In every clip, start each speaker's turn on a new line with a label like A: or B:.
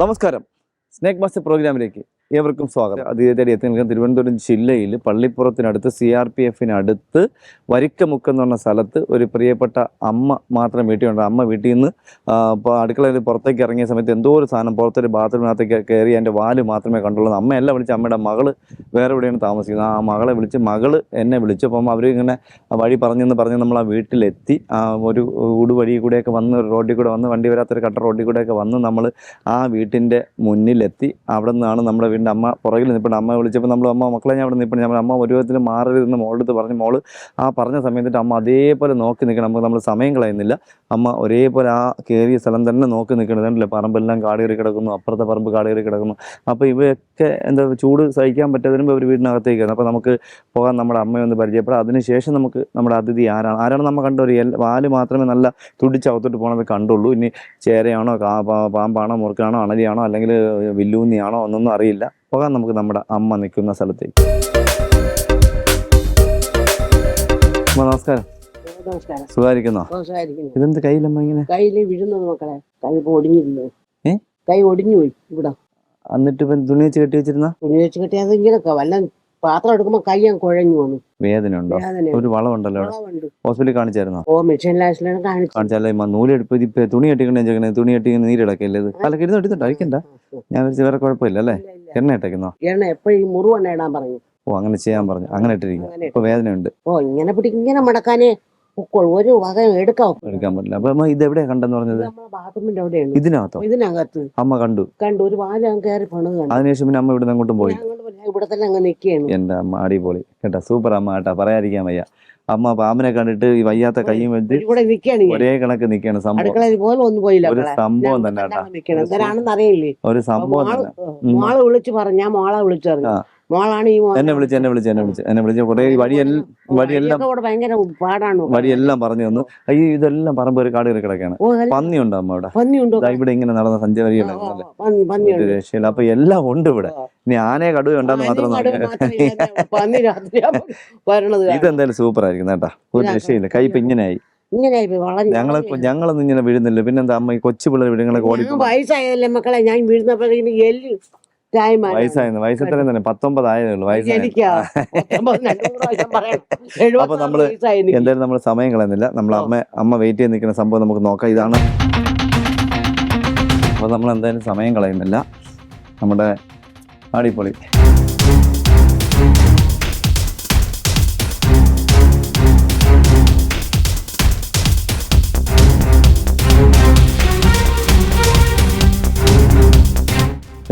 A: നമസ്കാരം. Snake master പ്രോഗ്രാമിലേക്ക്. ഏവർക്കും സ്വാഗതം. അതിഥിയായി എത്തി നിൽക്കുന്ന തിരുവനന്തപുരം ജില്ലയിൽ പള്ളിപ്പുറത്തിനടുത്ത് സി ആർ പി എഫിനടുത്ത് വരിക്കമുക്ക് എന്ന് പറഞ്ഞ സ്ഥലത്ത് ഒരു പ്രിയപ്പെട്ട അമ്മ മാത്രം വീട്ടിലുണ്ട്. അമ്മ വീട്ടിൽ നിന്ന് അടുക്കളയിൽ പുറത്തേക്ക് ഇറങ്ങിയ സമയത്ത് എന്തോ ഒരു സാധനം പുറത്തൊരു ബാത്റൂമിനകത്തേക്ക് കയറി എന്റെ വാൽ മാത്രമേ കണ്ടുള്ളൂ. അമ്മയല്ല വിളിച്ച് അമ്മയുടെ മകൾ വേറെ എവിടെയാണ് താമസിക്കുന്നത്? ആ മകളെ വിളിച്ച് മകൾ എന്നെ വിളിച്ചു അപ്പം അവർ ഇങ്ങനെ വഴി പറഞ്ഞെന്ന് പറഞ്ഞ് നമ്മൾ ആ വീട്ടിലെത്തി ഒരു ഊട് വഴി കൂടെയൊക്കെ വന്ന് ഒരു റോഡിൽ കൂടെ വന്ന് വണ്ടി വരാത്തൊരു കട്ട റോഡിൽ കൂടെയൊക്കെ വന്ന് നമ്മൾ ആ വീട്ടിന്റെ മുന്നിലെത്തി. അവിടെ നിന്നാണ് നമ്മുടെ വീടിന്റെ അമ്മ പുറകിൽ നിൽപ്പുണ്ട്. അമ്മ വിളിച്ചപ്പോൾ നമ്മൾ അമ്മ മക്കളെ ഞാൻ അവിടെ നിൽപ്പുണ്ട്. നമ്മൾ അമ്മ ഒരു വിധത്തിൽ മാറരുതെന്ന് മോളെടുത്ത് പറഞ്ഞ്. മോൾ ആ പറഞ്ഞ സമയത്തിട്ട് അമ്മ അതേപോലെ നോക്കി നിൽക്കണം. നമുക്ക് നമ്മൾ സമയം കളയുന്നില്ല. അമ്മ ഒരേപോലെ ആ കയറിയ സ്ഥലം തന്നെ നോക്കി നിൽക്കണം. കണ്ടില്ലേ പറമ്പെല്ലാം കാട് കയറി കിടക്കുന്നു. അപ്പുറത്തെ പറമ്പ് കാട് കയറി കിടക്കുന്നു. അപ്പോൾ ഇവയൊക്കെ എന്താ ചൂട് സഹിക്കാൻ പറ്റാതിരുമ്പോൾ ഇവർ വീടിനകത്തേക്കാണ് അപ്പോൾ നമുക്ക് പോകാൻ നമ്മുടെ അമ്മയെ ഒന്ന് പരിചയപ്പെടാം. അതിനുശേഷം നമുക്ക് നമ്മുടെ അതിഥി ആരാണ്? ആരാണ് നമ്മൾ കണ്ട ഒരു വാൽ മാത്രമേ നല്ല തുടിച്ചകത്തോട്ട് പോകണത് കണ്ടുള്ളൂ. ഇനി ചേരയാണോ പാമ്പാണോ മുറുക്കാണോ അണലിയാണോ അല്ലെങ്കിൽ വില്ലൂന്നിയാണോ എന്നൊന്നും അറിയില്ല. പോകാം നമുക്ക് നമ്മുടെ അമ്മ നിൽക്കുന്ന സ്ഥലത്തേക്ക്. അമ്മ നമസ്കാരം.
B: നമസ്കാരം.
A: സുഖായിരിക്കുന്നോ ഇതെന്ത് കയ്യിലമ്മ ഇങ്ങനെ?
B: കയ്യിൽ വിഴുന്നു മക്കളെ കൈ ഇപ്പൊ കൈ ഒടിഞ്ഞു പോയി ഇവിടെ.
A: എന്നിട്ട് ഇപ്പം തുണി വെച്ച് കെട്ടി വെച്ചിരുന്ന?
B: തുണി വെച്ച് കിട്ടിയത് ഇങ്ങനെ വല്ല പാത്രം എടുക്കുമ്പോ കൈ ഞാൻ കുഴഞ്ഞു വന്നു.
A: വേദന ഉണ്ടോ ഒരു വളമുണ്ടല്ലോ അവിടെ.
B: വളവുണ്ട്.
A: ഹോസ്പിറ്റലിൽ കാണിച്ചായിരുന്നോ?
B: ഓ മെഷീൻ ലാസ്റ്റിലാണ് കാണിച്ചു
A: കാണിച്ചാലേ നൂലെടുപ്പ് ഇതിപ്പോ തുണി കെട്ടിക്കണേ തുണി കെട്ടിക്കുന്ന നീരിടക്കല്ലേ ഇത്? അല്ല കിരുന്ന് എടുത്തിട്ട് അയക്കണ്ട ഞാൻ വിളിച്ച് വേറെ കുഴപ്പമില്ല അല്ലേ എണ്ണ ഇട്ടേക്കുന്നോ?
B: എണ്ണ എപ്പോഴും മുറിവെണ്ണ ഇടാൻ പറഞ്ഞു
A: ഓ അങ്ങനെ ചെയ്യാൻ പറഞ്ഞു. അങ്ങനെ ഇട്ടിരിക്കും.
B: അങ്ങനെ
A: ഇപ്പൊ വേദനയുണ്ട്.
B: ഓ ഇങ്ങനെ പിടി ഇങ്ങനെ മടക്കാനേ. ഒരു വക എടുക്കാം.
A: എടുക്കാൻ പറ്റില്ല. അപ്പൊ അമ്മ ഇത് എവിടെയാ കണ്ടെന്ന് പറഞ്ഞത്?
B: നമ്മളെ ബാത്റൂമിന്റെ അവിടെയാണ്.
A: ഇതിനകത്തോ?
B: ഇതിനകത്ത്.
A: അമ്മ കണ്ടു.
B: കണ്ടു. ഒരു വാല കയറി പണിത് കണ്ടു.
A: അതിനുശേഷം പിന്നെ അമ്മ ഇവിടെ അങ്ങോട്ടും പോയി.
B: ഞാൻ അങ്ങോട്ട് പോയി. ഞാൻ ഇവിടെ തന്നെ അങ്ങ് നിൽക്കുകയാണ്
A: എന്റെ അമ്മ അടിപൊളി. കേട്ടാ സൂപ്പർ അമ്മ കേട്ടാ. പറയാതിരിക്കാൻ വയ്യ. അമ്മ പാമ്പിനെ കണ്ടിട്ട് ഈ വയ്യാത്ത കൈയും വെച്ച് ഒരേ കണക്ക് നിക്കാണ് സംഭവം. ഒരു സംഭവം തന്നെ ഒരു സംഭവം.
B: മോൾ
A: തന്നെ.
B: മോളെ വിളിച്ചു പറഞ്ഞു ഞാൻ മോളെ വിളിച്ചു പറഞ്ഞു. മോളാണ് ഈ മോൻ
A: എന്നെ വിളിച്ച് എന്നെ വിളിച്ച് എന്നെ വിളിച്ച് എന്നെ വിളിച്ച്. കുറെ വഴിയെല്ലാം വഴിയെല്ലാം
B: ഇവിടെ ഭയങ്കര പാടാണ്.
A: വഴിയെല്ലാം പറഞ്ഞു തന്നു. ഈ ഇതെല്ലാം പറമ്പ് ഒരു കാട് കയറി കിടക്കാണ്
B: ഓ നല്ല
A: പന്നിയുണ്ട് അമ്മ ഇവിടെ
B: പന്നിയുണ്ടോ?
A: ദാ ഇവിടെ ഇങ്ങനെ നടന്ന
B: ആ, പന്നി പന്നിയുണ്ട്.
A: ഒരു രക്ഷയില്ല. അപ്പൊ എല്ലാം ഉണ്ട് ഇവിടെ. ഇനി ആനയെ കടുവ ഉണ്ടെന്ന് മാത്രം
B: ആനയും കടുവയും മാത്രമേ ഇല്ലാതെ പന്നി രാത്രിയാകുമ്പോ വരണത് കാണാം.
A: ഇതെന്തായാലും സൂപ്പർ ആയിരിക്കും കേട്ടാ. ഒരു രക്ഷയില്ല. കൈ ഇപ്പൊ ഇങ്ങനെയായി
B: ഇങ്ങനെ
A: ഞങ്ങളെ ഞങ്ങളൊന്നും ഇങ്ങനെ വീഴുന്നില്ല. പിന്നെന്താ അമ്മ ഈ കൊച്ചു പിള്ളേർ വീടുകളൊക്കെ ഓടി
B: ഞാൻ വയസ്സായതല്ലേ മക്കളെ? ഞാൻ വീഴുന്നപ്പോഴേക്കും എല്ല്
A: വയസ്സായിരുന്നു വയസ്സത്രയും തന്നെ പത്തൊമ്പത് ആയതേ അപ്പൊ വയസ്സായ
B: പറയണം. നമ്മൾ
A: എന്തായാലും നമ്മൾ സമയം കളയുന്നില്ല. നമ്മൾ. അമ്മ അമ്മ വെയിറ്റ് ചെയ്ത് നിൽക്കുന്ന സംഭവം നമുക്ക് നോക്കാം. ഇതാണ്. അപ്പൊ നമ്മൾ എന്തായാലും സമയം കളയുന്നില്ല. നമ്മുടെ അടിപൊളി.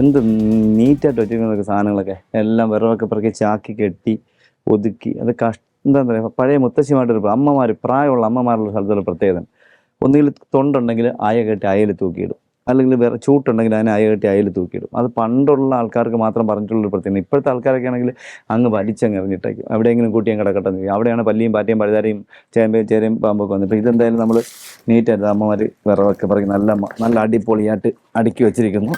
A: എന്ത് നീറ്റായിട്ട് വെച്ചിരിക്കുന്ന സാധനങ്ങളൊക്കെ. എല്ലാം വിറവൊക്കെ പിറക്കി ചാക്കി കെട്ടി ഒതുക്കി. അത് കഷ്ട എന്താ പറയുക പഴയ മുത്തശ്ശിമായിട്ടൊരു അമ്മമാർ പ്രായമുള്ള അമ്മമാരുള്ള സ്ഥലത്തുള്ള പ്രത്യേകത. ഒന്നുകിൽ തൊണ്ടുണ്ടെങ്കിൽ അയ കെട്ടി അയയിൽ തൂക്കിയിടും. അല്ലെങ്കിൽ വേറെ ചൂട്ടുണ്ടെങ്കിൽ അതിനെ അയ കെട്ടി അയയിൽ തൂക്കിയിടും. അത് പണ്ടുള്ള ആൾക്കാർക്ക് മാത്രം പറഞ്ഞിട്ടുള്ളൊരു പ്രത്യേകത. ഇപ്പോഴത്തെ ആൾക്കാരൊക്കെ ആണെങ്കിൽ അങ്ങ് വലിച്ചങ്ങ് എറിഞ്ഞിട്ടേക്കും എവിടെയെങ്കിലും കൂട്ടിയും കിടക്കട്ടെ അവിടെയാണ് പല്ലിയും പാറ്റയും പഴുതാരയും ചേമ്പയും ചേരയും പാമ്പൊക്കെ വന്നത്. ഇപ്പോൾ ഇതെന്തായാലും നമ്മൾ നീറ്റായിട്ട് അമ്മമാർ വിറവൊക്കെ പറയും നല്ല നല്ല അടിപൊളിയായിട്ട് അടുക്കി വെച്ചിരിക്കുന്നു.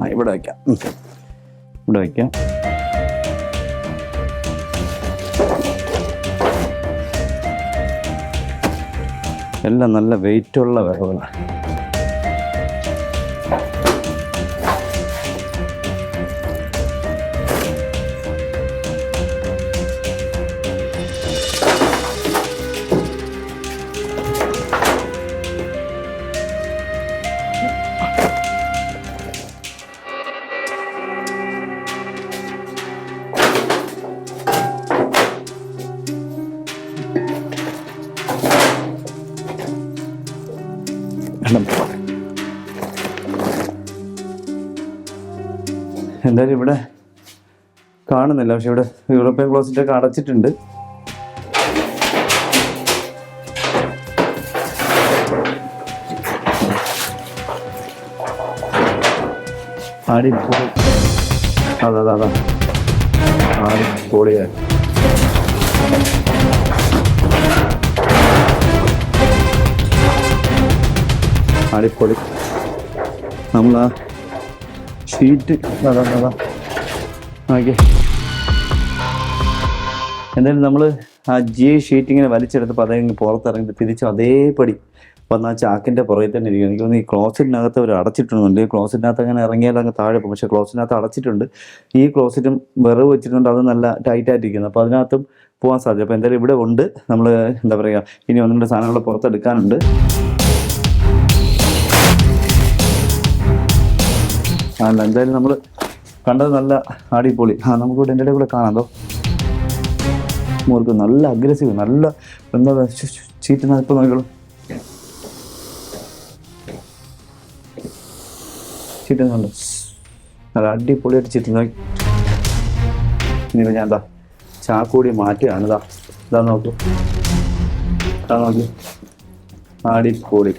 A: ആ ഇവിടെ വയ്ക്കാം ഇവിടെ വയ്ക്കാം എല്ലാം നല്ല വെയിറ്റുള്ള വിറവുകളാണ് എന്തായാലും ഇവിടെ കാണുന്നില്ല. പക്ഷെ ഇവിടെ യൂറോപ്യൻ ക്ലോസിന്റെ ഒക്കെ അടച്ചിട്ടുണ്ട്. അടിപൊളി. അതെ അതെ അതാ. അടിപൊളിയായി. അടിപൊളി. നമ്മൾ ഷീറ്റ് അതാ ഓക്കെ എന്തായാലും നമ്മൾ ആ ജി ഷീറ്റ് ഇങ്ങനെ വലിച്ചെടുത്തപ്പോൾ അതങ്ങ് പുറത്തിറങ്ങി തിരിച്ചു അതേപടി വന്ന് ആ ചാക്കിന്റെ പുറകിൽ തന്നെ ഇരിക്കും എനിക്ക് തോന്നുന്നു ഈ ക്ലോസറ്റിനകത്ത് അവർ അടച്ചിട്ടുണ്ട് ക്ലോസറ്റിനകത്ത് അങ്ങനെ ഇറങ്ങിയാൽ അങ്ങ് താഴെ പോകും. പക്ഷേ ക്ലോസറ്റിനകത്ത് അടച്ചിട്ടുണ്ട്. ഈ ക്ലോസറ്റും വിറവ് വെച്ചിട്ടുണ്ട്. അത് നല്ല ടൈറ്റായിട്ട് ഇരിക്കുന്നത് അപ്പോൾ അതിനകത്തും പോകാൻ സാധ്യത. അപ്പോൾ എന്തായാലും ഇവിടെ ഉണ്ട്. നമ്മൾ എന്താ പറയുക ഇനി ഒന്നും രണ്ട് സാധനങ്ങൾ പുറത്തെടുക്കാനുണ്ട്. അല്ല എന്തായാലും നമ്മൾ കണ്ടത് നല്ല അടിപൊളി. ആ നമുക്കിവിടെ എന്റെ കൂടെ കാണാമല്ലോ മോർക്ക് നല്ല അഗ്രസീവ് നല്ല എന്താ ചീറ്റ് ഇപ്പം നോക്കിയോളൂ ചീറ്റുന്നുണ്ട് നല്ല അടിപൊളിയായിട്ട് ചീറ്റ് നോക്കി. ഇനി ഞാൻ എന്താ ചാക്കൂടി മാറ്റുകയാണ്. ഇതാ ഇതാ നോക്കൂ. ഇതാ നോക്കി. അടിപൊളി.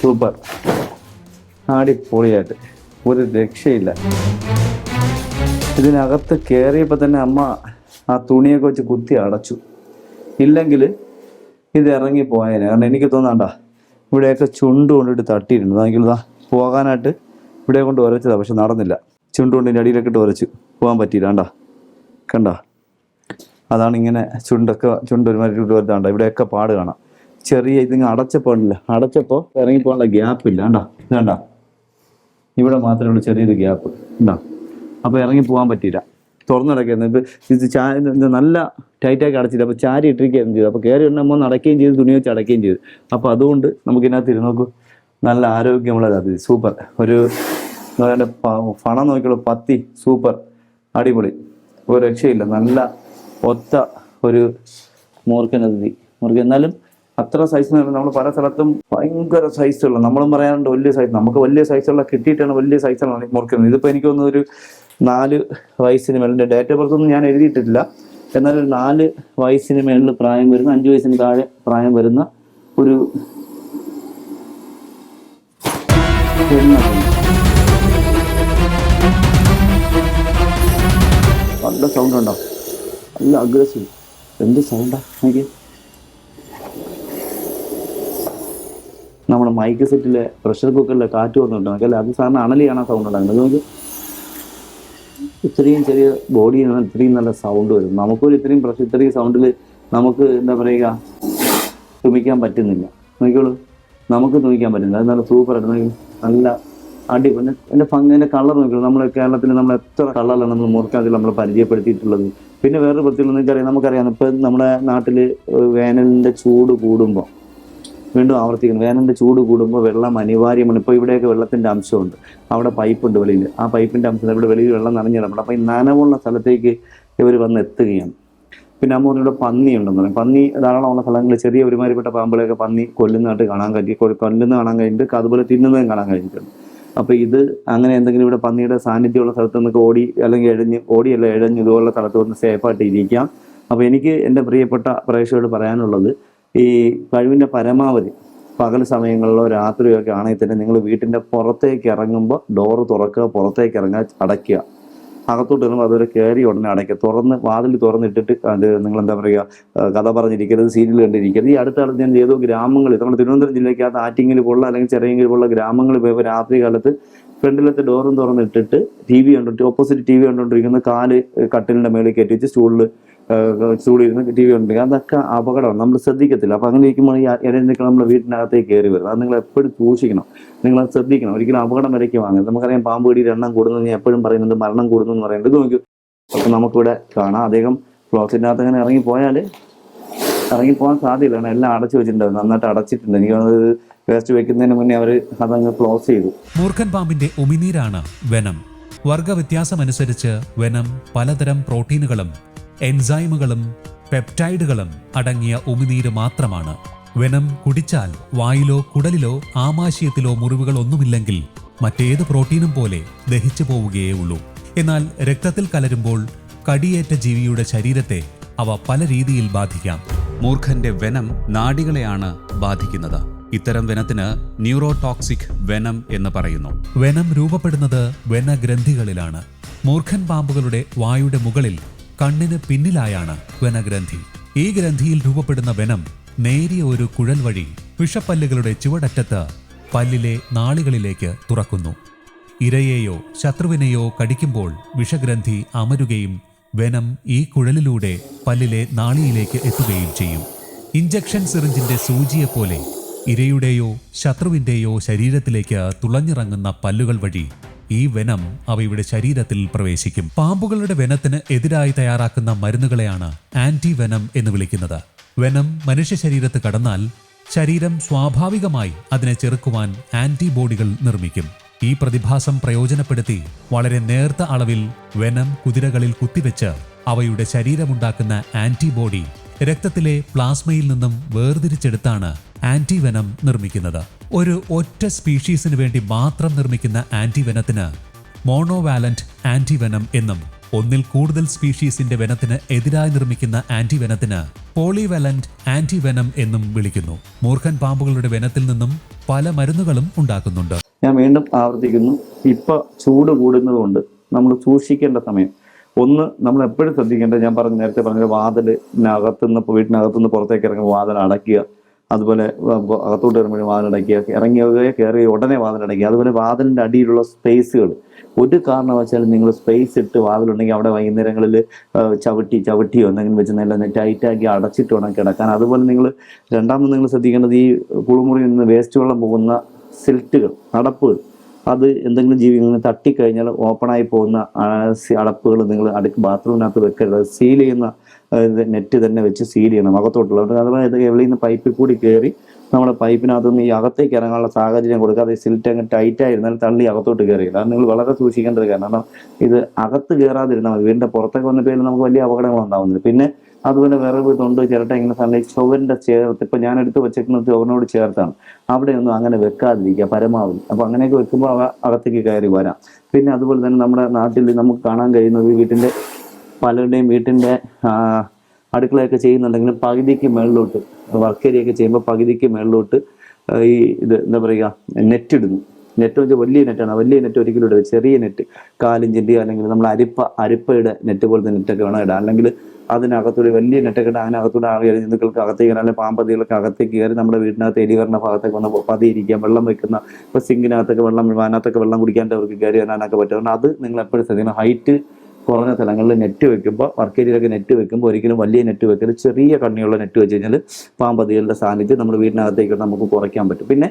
A: സൂപ്പർ. അടിപൊളിയായിട്ട് ഒരു രക്ഷയില്ല. ഇതിനകത്ത് കയറിയപ്പോൾ തന്നെ അമ്മ ആ തുണിയൊക്കെ വെച്ച് കുത്തി അടച്ചു. ഇല്ലെങ്കിൽ ഇത് ഇറങ്ങി പോയേനെ. കാരണം എനിക്ക് തോന്നാണ്ട ഇവിടെയൊക്കെ ചുണ്ട് കൊണ്ടിട്ട് തട്ടിയിരുന്നു അതെങ്കിൽ ഇതാ പോകാനായിട്ട് ഇവിടെ കൊണ്ട് ഉരച്ചതാ പക്ഷെ നടന്നില്ല. ചുണ്ട് കൊണ്ടിന്റെ അടിയിലൊക്കെ ഇട്ട് ഉരച്ചു പോകാൻ പറ്റിയില്ല. കണ്ടാ? കണ്ട? അതാണ് ഇങ്ങനെ ചുണ്ടൊക്കെ ചുണ്ട് ഒരുമാതിരി ഇട്ട് വരുത്താണ്ട ഇവിടെയൊക്കെ പാട് കാണാം. ചെറിയ ഇതിങ്ങനെ അടച്ചപ്പോൾ ഉണ്ടല്ലോ അടച്ചപ്പോൾ ഇറങ്ങി പോകാനുള്ള ഗ്യാപ്പ് ഇല്ല കണ്ടാ? കണ്ടാ? ഇവിടെ മാത്രമേ ഉള്ളൂ ചെറിയൊരു ഗ്യാപ്പ്. ഉണ്ടോ അപ്പോൾ ഇറങ്ങി പോകാൻ പറ്റിയില്ല. തുറന്നിടക്കായിരുന്നു. ഇപ്പം ഇത് ചാ നല്ല ടൈറ്റാക്കി അടച്ചില്ല. അപ്പോൾ ചാരി ഇട്ടിരിക്കുകയായിരുന്നു ചെയ്തു അപ്പോൾ കയറി ഉണ്ടെങ്കിൽ നമ്മൾ അടയ്ക്കുകയും ചെയ്തു. തുണി വെച്ച് അടയ്ക്കുകയും ചെയ്തു. അപ്പോൾ അതുകൊണ്ട് നമുക്കിതിനകത്ത് ഇരുന്നോക്കൂ നല്ല ആരോഗ്യമുള്ള രാത്രി സൂപ്പർ. ഒരു പറയുക, പണം നോക്കിയുള്ള പത്തി. സൂപ്പർ. അടിപൊളി. ഒരു രക്ഷയില്ല. നല്ല ഒത്ത ഒരു മൂർഖനതിഥി മൂർഖ എന്നാലും അത്ര സൈസ് നമ്മൾ പല സ്ഥലത്തും ഭയങ്കര സൈസുള്ള നമ്മളും പറയാറുണ്ട് വലിയ സൈസ് നമുക്ക് വലിയ സൈസുള്ള കിട്ടിയിട്ടാണ് വലിയ സൈസുള്ള മുറിക്കുന്നത്. ഇതിപ്പോൾ എനിക്ക് തോന്നുന്നു ഒരു നാല് വയസ്സിന് മേളിന്റെ ഡേറ്റ് ഓഫ് ബർത്ത് ഒന്നും ഞാൻ എഴുതിയിട്ടില്ല എന്നാൽ ഒരു നാല് വയസ്സിന് മേളിൽ പ്രായം വരുന്ന അഞ്ച് വയസ്സിന് താഴെ പ്രായം വരുന്ന ഒരു. നല്ല സൗണ്ട് ഉണ്ടാവും നല്ല അഗ്രസീവ് എന്ത് സൗണ്ടാ എനിക്ക് നമ്മുടെ മൈക്ക് സെറ്റിലെ പ്രഷർ കുക്കറിലെ കാറ്റ് വന്നിട്ടുണ്ട് നമുക്കല്ല അത് സാറിന് അണലിയാണ് സൗണ്ട് ഉണ്ടാകുന്നത്. നമുക്ക് ഇത്രയും ചെറിയ ബോഡിയിൽ നിന്ന് ഇത്രയും നല്ല സൗണ്ട് വരും. നമുക്കൊരു ഇത്രയും പ്രഷർ ഇത്രയും സൗണ്ടിൽ നമുക്ക് എന്താ പറയുക തുമിക്കാൻ പറ്റുന്നില്ല. നോക്കിക്കോളൂ. നമുക്ക് തുമിക്കാൻ പറ്റുന്നില്ല. അത് നല്ല സൂപ്പർ ആയിട്ട് നോക്കി നല്ല അടിപൊളി. എന്റെ ഭംഗി എന്റെ കളർ നോക്കിയുള്ളൂ നമ്മൾ കേരളത്തിൽ നമ്മൾ എത്ര കളറിലാണ് നമ്മൾ മൂർക്കാതിൽ നമ്മൾ പരിചയപ്പെടുത്തിയിട്ടുള്ളത്. പിന്നെ വേറൊരു പ്രത്യേകത നിങ്ങൾക്കറിയാം നമുക്കറിയാം ഇപ്പം നമ്മുടെ നാട്ടിൽ വേനലിന്റെ ചൂട് കൂടുമ്പോൾ വീണ്ടും ആവർത്തിക്കുന്നു. വേനലിന്റെ ചൂട് കൂടുമ്പോൾ വെള്ളം അനിവാര്യമാണ്. ഇപ്പോൾ ഇവിടെയൊക്കെ വെള്ളത്തിന്റെ അംശമുണ്ട്. അവിടെ പൈപ്പുണ്ട് വെളിയിൽ. ആ പൈപ്പിന്റെ അംശം ഇവിടെ വെളിയിൽ വെള്ളം നനഞ്ഞിടണം അപ്പോൾ ഈ നനവുള്ള സ്ഥലത്തേക്ക് ഇവർ വന്ന് എത്തുകയാണ്. പിന്നെ അമ്മ ഇവിടെ പന്നി ഉണ്ടെന്ന് പറയും. പന്നി ധാരാളമുള്ള സ്ഥലങ്ങളിൽ ചെറിയ ഒരുമാതിരിപ്പെട്ട പാമ്പുകളെയൊക്കെ പന്നി കൊല്ലുന്നതായിട്ട് കാണാൻ കഴിയും. കൊ- കൊല്ലുന്ന കാണാൻ കഴിഞ്ഞിട്ട് അതുപോലെ തിന്നുന്നതും കാണാൻ കഴിഞ്ഞിട്ടുണ്ട് അപ്പോൾ ഇത് അങ്ങനെ എന്തെങ്കിലും ഇവിടെ പന്നിയുടെ സാന്നിധ്യമുള്ള സ്ഥലത്ത് നിന്നൊക്കെ ഓടി അല്ലെങ്കിൽ എഴഞ്ഞ് ഓടിയല്ല എഴഞ്ഞ് ഇതുപോലുള്ള സ്ഥലത്ത് വന്ന് സേഫായിട്ട് ഇരിക്കാം. അപ്പോൾ എനിക്ക് എന്റെ പ്രിയപ്പെട്ട പ്രേക്ഷകരോട് പറയാനുള്ളത് ഈ കഴിവിന്റെ പരമാവധി പകൽ സമയങ്ങളിലോ രാത്രിയോ ഒക്കെ ആണെങ്കിൽ തന്നെ നിങ്ങൾ വീട്ടിന്റെ പുറത്തേക്ക് ഇറങ്ങുമ്പോൾ ഡോറ് തുറക്കുക പുറത്തേക്ക് ഇറങ്ങുക അടയ്ക്കുക. അകത്തോട്ട് വരുമ്പോൾ അതൊരു കയറി ഉടനെ അടയ്ക്കുക. തുറന്ന് വാതിൽ തുറന്നിട്ടിട്ട് അത് നിങ്ങൾ എന്താ പറയുക കഥ പറഞ്ഞിരിക്കരുത് സീരിയൽ കണ്ടിരിക്കരുത്. ഈ അടുത്ത കാലത്ത് ഞാൻ ഏതോ ഗ്രാമങ്ങളിൽ നമ്മുടെ തിരുവനന്തപുരം ജില്ലയ്ക്കകത്ത് ആറ്റിങ്ങിൽ പോലുള്ള അല്ലെങ്കിൽ ചെറിയെങ്കിൽ പോലുള്ള ഗ്രാമങ്ങളിൽ പോയപ്പോൾ രാത്രി കാലത്ത് ഫ്രണ്ടിലത്തെ ഡോറും തുറന്നിട്ടിട്ട് ടി വി കണ്ടിട്ട് ഓപ്പോസിറ്റ് ടി വി കണ്ടുകൊണ്ടിരിക്കുന്ന കാൽ കട്ടിലിന്റെ മേളിൽ കയറ്റി വെച്ച് സ്റ്റൂളിൽ ഇരുന്ന് ടി വി ഉണ്ടെങ്കിൽ അതൊക്കെ അപകടമാണ്. നമ്മൾ ശ്രദ്ധിക്കത്തില്ല. അപ്പം അങ്ങനെ ഇരിക്കുമ്പോൾ ഈ ഇടയ്ക്ക് നമ്മൾ വീട്ടിനകത്തേക്ക് കയറി വരും. അത് നിങ്ങൾ എപ്പോഴും സൂക്ഷിക്കണം. നിങ്ങൾ അത് ശ്രദ്ധിക്കണം. ഒരിക്കലും അപകടം വരയ്ക്ക് വാങ്ങരുത്. നമുക്കറിയാം പാമ്പ് കടിയിൽ എണ്ണം കൂടുന്നു ഞാൻ എപ്പോഴും പറയുന്നത് മരണം കൂടുന്നു എന്ന് പറയുന്നത് നോക്കി. അപ്പം നമുക്കിവിടെ കാണാം. അദ്ദേഹം ക്ലോസറ്റിനകത്ത് അങ്ങനെ ഇറങ്ങി പോയാൽ ഇറങ്ങി പോകാൻ സാധ്യതയില്ല എല്ലാം അടച്ചു വെച്ചിട്ടുണ്ടാവും നന്നായിട്ട് അടച്ചിട്ടുണ്ട്. എനിക്ക് തോന്നുന്നത് വേസ്റ്റ് വെക്കുന്നതിന് മുന്നേ അവർ അതങ്ങ് ക്ലോസ് ചെയ്തു.
C: മൂർഖൻ പാമ്പിന്റെ ഉമിനീരാണ് വെനം. വർഗവ്യത്യാസമനുസരിച്ച് വെനം പലതരം പ്രോട്ടീനുകളും എൻസൈമുകളും പെപ്റ്റൈഡുകളും അടങ്ങിയ ഉമിനീര് മാത്രമാണ്. വെനം കുടിച്ചാൽ വായിലോ കുടലിലോ ആമാശയത്തിലോ മുറിവുകൾ ഒന്നുമില്ലെങ്കിൽ മറ്റേത് പ്രോട്ടീനും പോലെ ദഹിച്ചു പോവുകയേ ഉള്ളൂ എന്നാൽ രക്തത്തിൽ കലരുമ്പോൾ കടിയേറ്റ ജീവിയുടെ ശരീരത്തെ അവ പല രീതിയിൽ ബാധിക്കാം. മൂർഖന്റെ വെനം നാടികളെയാണ് ബാധിക്കുന്നത്. ഇത്തരം വെനത്തിന് ന്യൂറോടോക്സിക് വെനം എന്ന് പറയുന്നു. വെനം രൂപപ്പെടുന്നത് വെനഗ്രന്ഥികളിലാണ്. മൂർഖൻ പാമ്പുകളുടെ വായുടെ മുകളിൽ കണ്ണിന് പിന്നിലായാണ് വെനഗ്രന്ഥി. ഈ ഗ്രന്ഥിയിൽ രൂപപ്പെടുന്ന വെനം നേരിയ ഒരു കുഴൽ വഴി വിഷപ്പല്ലുകളുടെ ചുവടറ്റത്ത് പല്ലിലെ നാളികളിലേക്ക് തുറക്കുന്നു. ഇരയെയോ ശത്രുവിനെയോ കടിക്കുമ്പോൾ വിഷഗ്രന്ഥി അമരുകയും വെനം ഈ കുഴലിലൂടെ പല്ലിലെ നാളിയിലേക്ക് എത്തുകയും ചെയ്യും. ഇഞ്ചക്ഷൻ സിറിഞ്ചിന്റെ സൂചിയെപ്പോലെ ഇരയുടെയോ ശത്രുവിന്റെയോ ശരീരത്തിലേക്ക് തുളഞ്ഞിറങ്ങുന്ന പല്ലുകൾ വഴി ഈ വെനം അവയുടെ ശരീരത്തിൽ പ്രവേശിക്കും. പാമ്പുകളുടെ വെനത്തിന് എതിരായി തയ്യാറാക്കുന്ന മരുന്നുകളെയാണ് ആന്റി വെനം എന്ന് വിളിക്കുന്നത്. വെനം മനുഷ്യ ശരീരത്ത് കടന്നാൽ ശരീരം സ്വാഭാവികമായി അതിനെ ചെറുക്കുവാൻ ആന്റിബോഡികൾ നിർമ്മിക്കും. ഈ പ്രതിഭാസം പ്രയോജനപ്പെടുത്തി വളരെ നേർത്ത അളവിൽ വെനം കുതിരകളിൽ കുത്തിവെച്ച് അവയുടെ ശരീരമുണ്ടാക്കുന്ന ആന്റിബോഡി രക്തത്തിലെ പ്ലാസ്മയിൽ നിന്നും വേർതിരിച്ചെടുത്താണ് ആന്റിവെനം നിർമ്മിക്കുന്നത്. ഒരു ഒറ്റ സ്പീഷീസിന് വേണ്ടി മാത്രം നിർമ്മിക്കുന്ന ആന്റിവെനത്തിന് മോണോവാലന്റ് ആന്റിവെനം എന്നും ഒന്നിൽ കൂടുതൽ സ്പീഷീസിന്റെ വെനത്തിന് എതിരായി നിർമ്മിക്കുന്ന ആന്റിവെനത്തിന് പോളിവാലന്റ് ആന്റിവെനം എന്നും വിളിക്കുന്നു. മൂർഖൻ പാമ്പുകളുടെ വെനത്തിൽ നിന്നും പല മരുന്നുകളും ഉണ്ടാക്കുന്നുണ്ട്.
A: ഞാൻ വീണ്ടും ആവർത്തിക്കുന്നു. ഇപ്പൊ ചൂട് കൂടുന്നതുകൊണ്ട് നമ്മൾ സൂക്ഷിക്കേണ്ട സമയം ഒന്ന് നമ്മൾ എപ്പോഴും ശ്രദ്ധിക്കേണ്ടത് ഞാൻ പറഞ്ഞ നേരത്തെ പറഞ്ഞ വാതിലിനകത്തുനിന്ന് വീട്ടിനകത്തുനിന്ന് പുറത്തേക്ക് ഇറങ്ങുമ്പോൾ വാതിൽ അടയ്ക്കുക. അതുപോലെ അകത്തോട്ട് വരുമ്പോഴും വാതിലടയ്ക്കുക ഇറങ്ങിയവരെ കയറി ഉടനെ വാതിലടയ്ക്കുക അതുപോലെ വാതിലിന്റെ അടിയിലുള്ള സ്പേസുകൾ. ഒരു കാരണവശാലും നിങ്ങൾ സ്പേസ് ഇട്ട് വാതിലുണ്ടെങ്കിൽ അവിടെ വൈകുന്നേരങ്ങളിൽ ചവിട്ടി ചവിട്ടിയോ എന്തെങ്കിലും വെച്ച് നല്ല ടൈറ്റാക്കി അടച്ചിട്ട് വേണം കിടക്കാൻ. അതുപോലെ നിങ്ങൾ രണ്ടാമത് നിങ്ങൾ ശ്രദ്ധിക്കേണ്ടത് ഈ കുളിമുറിയിൽ നിന്ന് വേസ്റ്റ് വെള്ളം പോകുന്ന സിൽറ്റുകൾ അടപ്പുകൾ അത് എന്തെങ്കിലും ജീവി ഇങ്ങനെ തട്ടിക്കഴിഞ്ഞാൽ ഓപ്പണായി പോകുന്ന അടപ്പുകൾ നിങ്ങൾ അടുക്ക് ബാത്റൂമിനകത്ത് വെക്കരുത്. സീൽ ചെയ്യുന്ന നെറ്റ് തന്നെ വെച്ച് സീൽ ചെയ്യണം അകത്തോട്ടുള്ളത് ഇത് എവിടെ നിന്ന് പൈപ്പിൽ കൂടി കയറി നമ്മുടെ പൈപ്പിനകത്ത് നിന്ന് ഈ അകത്തേക്ക് ഇറങ്ങാനുള്ള സാഹചര്യം കൊടുക്കാതെ സിൽറ്റ് അങ്ങ് ടൈറ്റ് ആയിരുന്നാൽ തള്ളി അകത്തോട്ട് കയറിയില്ല. അത് നിങ്ങൾ വളരെ സൂക്ഷിക്കേണ്ട ഒരു കാര്യം. കാരണം ഇത് അകത്ത് കയറാതിരുന്നാൽ മതി. വീടിന്റെ പുറത്തേക്ക് വന്ന പേരിൽ നമുക്ക് വലിയ അപകടങ്ങൾ ഉണ്ടാവുന്നില്ല. പിന്നെ അതുപോലെ വിറവ് തൊണ്ട് ചിരട്ട ഇങ്ങനെ തന്നെ ഈ ചുവരിന്റെ ചേർത്ത് ഇപ്പൊ ഞാൻ എടുത്ത് വെച്ചേക്കുന്നത് ചുവരിനോട് ചേർത്താണ്. അവിടെയൊന്നും അങ്ങനെ വെക്കാതിരിക്കുക പരമാവധി. അപ്പൊ അങ്ങനെയൊക്കെ വെക്കുമ്പോൾ അവ അകത്തേക്ക് കയറി വരാം. പിന്നെ അതുപോലെ തന്നെ നമ്മുടെ നാട്ടിൽ നമുക്ക് കാണാൻ കഴിയുന്നത് വീട്ടിന്റെ പലരുടെയും വീട്ടിന്റെ ആ, അടുക്കളയൊക്കെ ചെയ്യുന്നുണ്ടെങ്കിലും പകുതിക്ക് മേളിലോട്ട് വർക്കേരിയൊക്കെ ചെയ്യുമ്പോൾ പകുതിക്ക് മേളിലോട്ട് ഈ ഇത് എന്താ പറയുക നെറ്റ് ഇടുന്നു. നെറ്റ് വെച്ചാൽ വലിയ നെറ്റാണ് വലിയ നെറ്റ് ഒരിക്കലും ഇടരുത്. ചെറിയ നെറ്റ് കാലിഞ്ചിന്റെ അല്ലെങ്കിൽ നമ്മൾ അരിപ്പ അരിപ്പയുടെ നെറ്റ് പോലത്തെ നെറ്റൊക്കെ വേണം ഇടാം അല്ലെങ്കിൽ അതിനകത്തൂടെ വലിയ നെറ്റൊക്കെ ഇട്ട് അതിനകത്തൂടെ ആകെ ജന്തുക്കൾക്ക് അകത്തേക്ക് അല്ലെങ്കിൽ പാമ്പതികൾക്ക് അകത്തേക്ക് കയറി നമ്മുടെ വീടിനകത്ത് എലി കയറുന്ന ഭാഗത്തേക്ക് വന്ന് പതിയിരിക്കാം വെള്ളം വെക്കുന്ന ഇപ്പൊ സിങ്കിനകത്തൊക്കെ വെള്ളം വിമാനത്തൊക്കെ വെള്ളം കുടിക്കാണ്ട് അവർക്ക് കയറി വരാനൊക്കെ പറ്റും. അത് നിങ്ങൾ എപ്പോഴും ശ്രദ്ധിക്കണം. ഹൈറ്റ് കുറഞ്ഞ സ്ഥലങ്ങളിൽ നെറ്റ് വെക്കുമ്പോൾ വർക്ക് ഏരിയയിലൊക്കെ നെറ്റ് വെക്കുമ്പോൾ ഒരിക്കലും വലിയ നെറ്റ് വെക്കരുത്. ചെറിയ കണ്ണിയുള്ള നെറ്റ് വെച്ച് കഴിഞ്ഞാൽ പാമ്പതികളുടെ സാന്നിധ്യം നമ്മുടെ വീടിനകത്തേക്ക് നമുക്ക് കുറയ്ക്കാൻ പറ്റും. പിന്നെ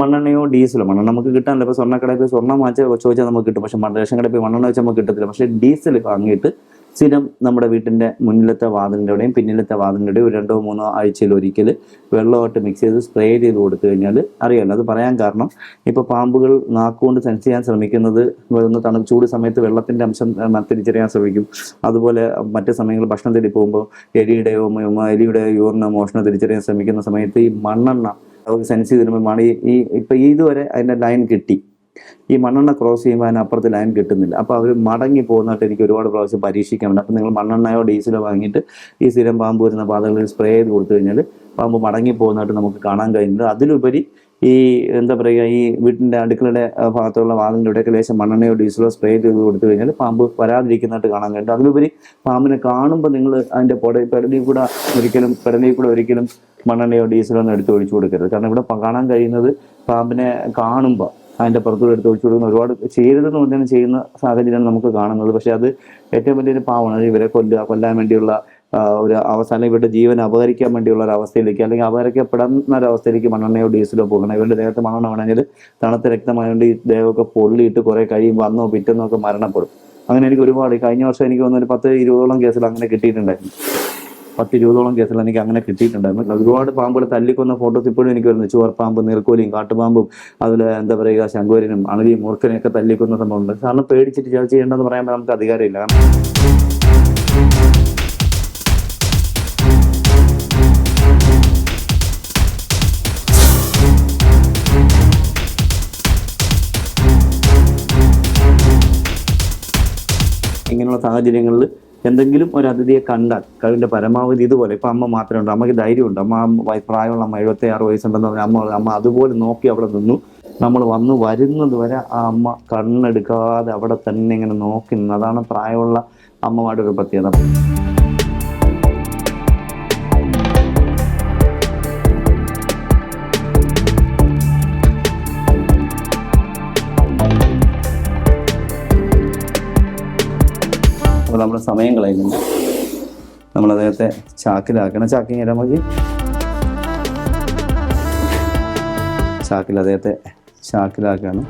A: മണ്ണെണ്ണയോ ഡീസലോ? മണ്ണെണ്ണ നമുക്ക് കിട്ടാനില്ല. ഇപ്പോൾ സ്വർണക്കടയിൽ പോയി സ്വർണം വാങ്ങിച്ചാൽ ചോദിച്ചാൽ നമുക്ക് കിട്ടും. പക്ഷേ മണ്ണ് റേഷൻ കടയിൽ പോയി മണ്ണെണ്ണ വെച്ചാൽ നമുക്ക് കിട്ടത്തില്ല. പക്ഷേ ഡീസൽ വാങ്ങിയിട്ട് സ്ഥിരം നമ്മുടെ വീട്ടിന്റെ മുന്നിലത്തെ അവിടെയും പിന്നിലത്തെ വാതിലിന്റെ ഇടയും ഒരു രണ്ടോ മൂന്നോ ആഴ്ചയിൽ ഒരിക്കൽ വെള്ളമായിട്ട് മിക്സ് ചെയ്ത് സ്പ്രേ ചെയ്ത് കൊടുത്തു കഴിഞ്ഞാൽ അറിയാമല്ലോ. അത് പറയാൻ കാരണം ഇപ്പോൾ പാമ്പുകൾ നാക്കുകൊണ്ട് സെൻസ് ചെയ്യാൻ ശ്രമിക്കുന്നത് ഒന്ന് തണു ചൂട് സമയത്ത് വെള്ളത്തിന്റെ അംശം തിരിച്ചറിയാൻ ശ്രമിക്കും. അതുപോലെ മറ്റ് സമയങ്ങളിൽ ഭക്ഷണം തേടി പോകുമ്പോൾ എലിയുടെയോ എലിയുടെ യൂറിനോ മോഷണോ തിരിച്ചറിയാൻ ശ്രമിക്കുന്ന സമയത്ത് ഈ മണ്ണെണ്ണ അവർക്ക് സെൻസ് ചെയ്ത് വരുമ്പോൾ ഈ ഈ ഇപ്പം ഇതുവരെ അതിന്റെ ലൈൻ കിട്ടി. ഈ മണ്ണെണ്ണ ക്രോസ് ചെയ്യുമ്പോൾ അതിനപ്പുറത്ത് ലൈൻ കിട്ടുന്നില്ല. അപ്പോൾ അവർ മടങ്ങി പോകുന്നതായിട്ട് എനിക്ക് ഒരുപാട് പ്രാവശ്യം പരീക്ഷിക്കാറുണ്ട് അപ്പോൾ നിങ്ങൾ മണ്ണെണ്ണയോ ഡീസലോ വാങ്ങിയിട്ട് ഈ സ്ഥിരം പാമ്പ് വരുന്ന പാതകളിൽ സ്പ്രേ ചെയ്ത് കൊടുത്തു കഴിഞ്ഞാൽ പാമ്പ് മടങ്ങി പോകുന്നതായിട്ട് നമുക്ക് കാണാൻ കഴിയുന്നത് അതിലുപരി ഈ എന്താ പറയുക ഈ വീട്ടിന്റെ അടുക്കളയുടെ ഭാഗത്തുള്ള വാതിലിന്റെ ഇവിടെയൊക്കെ ലേശം മണ്ണെണ്ണയോ ഡീസലോ സ്പ്രേ ചെയ്ത് കൊടുത്തു കഴിഞ്ഞാൽ പാമ്പ് വരാതിരിക്കുന്നതായിട്ട് കാണാൻ കഴിയും. അതിലുപരി പാമ്പിനെ കാണുമ്പോൾ നിങ്ങൾ അതിന്റെ പൊട പെടലിൽ കൂടെ ഒരിക്കലും പെടലിൽ കൂടെ ഒരിക്കലും മണ്ണെണ്ണയോ ഡീസലോ ഒന്നും എടുത്ത് ഒഴിച്ചു കൊടുക്കരുത്. കാരണം ഇവിടെ കാണാൻ കഴിയുന്നത് പാമ്പിനെ കാണുമ്പോൾ അതിന്റെ പുറത്തൂടെ എടുത്ത് ഒഴിച്ചു കൊടുക്കുന്ന ഒരുപാട് ചെയ്യരുതെന്ന് പറഞ്ഞാൽ ചെയ്യുന്ന സാഹചര്യമാണ് നമുക്ക് കാണുന്നത്. പക്ഷേ അത് ഏറ്റവും വലിയൊരു പാവമാണ് ഇവരെ കൊല്ലുക കൊല്ലാൻ വേണ്ടിയുള്ള ഒരു അവസാനം ഇവരുടെ ജീവൻ അപഹരിക്കാൻ വേണ്ടിയുള്ള ഒരു അവസ്ഥയിലേക്ക് അല്ലെങ്കിൽ അപഹരിക്കപ്പെടുന്ന ഒരു അവസ്ഥയിലേക്ക് മണ്ണെണ്ണയോ ഡീസലോ പോകണം ഇവരുടെ ദേഹത്ത് മണ്ണെണ്ണ വേണമെങ്കിൽ തണുത്ത രക്തമായതുകൊണ്ട് ഈ ദേഹമൊക്കെ പൊള്ളിയിട്ട് കുറേ കഴിയും വന്നോ പിറ്റെന്നോ ഒക്കെ മരണപ്പെടും. അങ്ങനെ എനിക്ക് ഒരുപാട് കഴിഞ്ഞ വർഷം എനിക്ക് വന്നൊരു പത്ത് ഇരുപതോളം കേസിൽ അങ്ങനെ കിട്ടിയിട്ടുണ്ടായിരുന്നു. പത്ത് ഇരുപതോളം കേസിൽ എനിക്ക് അങ്ങനെ കിട്ടിയിട്ടുണ്ടായിരുന്നു. ഒരുപാട് പാമ്പുകൾ തല്ലിക്കൊന്ന ഫോട്ടോസ് ഇപ്പോഴും എനിക്ക് വരുന്നു. ചുവർപ്പാമ്പ് നീർക്കോലിയും കാട്ടുപാമ്പും അതുപോലെ എന്താ പറയുക ശങ്കുവരനും അണലിയും മൂർക്കനെയൊക്കെ തല്ലിക്കൊന്ന സംഭവമുണ്ട്. കാരണം പേടിച്ചിട്ട് ചർച്ച ചെയ്യേണ്ടതെന്ന് പറയാൻ നമുക്ക് അധികാരമില്ല. കാരണം സാഹചര്യങ്ങളിൽ എന്തെങ്കിലും ഒരു അതിഥിയെ കണ്ടാൽ കഴിവിന്റെ പരമാവധി ഇതുപോലെ ഇപ്പം അമ്മ മാത്രമേ ഉണ്ട് അമ്മയ്ക്ക് ധൈര്യമുണ്ട് അമ്മ പ്രായമുള്ള അമ്മ എഴുപത്തി ആറ് വയസ്സുണ്ടെന്ന് പറഞ്ഞാൽ അമ്മ അമ്മ അതുപോലെ നോക്കി അവിടെ നിന്നു. നമ്മൾ വന്ന് വരുന്നത് വരെ ആ അമ്മ കണ്ണെടുക്കാതെ അവിടെ തന്നെ ഇങ്ങനെ നോക്കുന്നു അതാണ് പ്രായമുള്ള അമ്മമാരുടെ ഒരു പ്രത്യേകത. അപ്പോൾ നമ്മുടെ സമയം കളയുന്നുണ്ട്. നമ്മൾ അദ്ദേഹത്തെ ചാക്കിലാക്കണം ചാക്കിങ് തരാൻ മതി ചാക്കിൽ അദ്ദേഹത്തെ ചാക്കിലാക്കാണ്.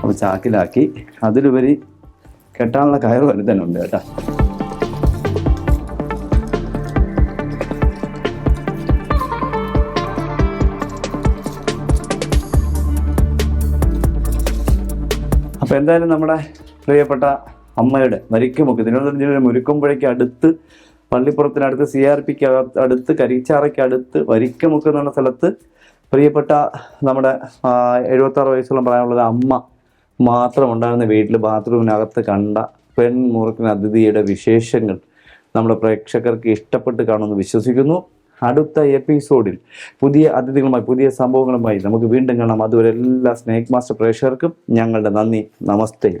A: അപ്പോൾ ചാക്കിലാക്കി അതിലുപരി കെട്ടാനുള്ള കയറ് വരെ ഉണ്ട് കേട്ടോ. അപ്പോൾ എന്തായാലും നമ്മുടെ പ്രിയപ്പെട്ട അമ്മയുടെ മരിക്കുമൊക്കെ തിരുവനന്തപുരം ജില്ലയിലെ മുരുക്കുമ്പുഴയ്ക്ക് അടുത്ത് പള്ളിപ്പുറത്തിനടുത്ത് സി ആർ പിക്ക് അടുത്ത് കരിച്ചാറയ്ക്ക് അടുത്ത് വരിക്കമുക്ക് എന്നുള്ള സ്ഥലത്ത് പ്രിയപ്പെട്ട നമ്മുടെ എഴുപത്താറ് വയസ്സുള്ള പ്രായമുള്ള അമ്മ മാത്രം ഉണ്ടായിരുന്ന വീട്ടിൽ ബാത്റൂമിനകത്ത് കണ്ട പെൺ പെൺമുറുക്കിന് അതിഥിയുടെ വിശേഷങ്ങൾ നമ്മുടെ പ്രേക്ഷകർക്ക് ഇഷ്ടപ്പെട്ട് കാണുമെന്ന് വിശ്വസിക്കുന്നു. അടുത്ത എപ്പിസോഡിൽ പുതിയ അതിഥികളുമായി പുതിയ സംഭവങ്ങളുമായി നമുക്ക് വീണ്ടും കാണാം. അതുവരെ എല്ലാ സ്നേക് മാസ്റ്റർ പ്രേക്ഷകർക്കും ഞങ്ങളുടെ നന്ദി. നമസ്തേ.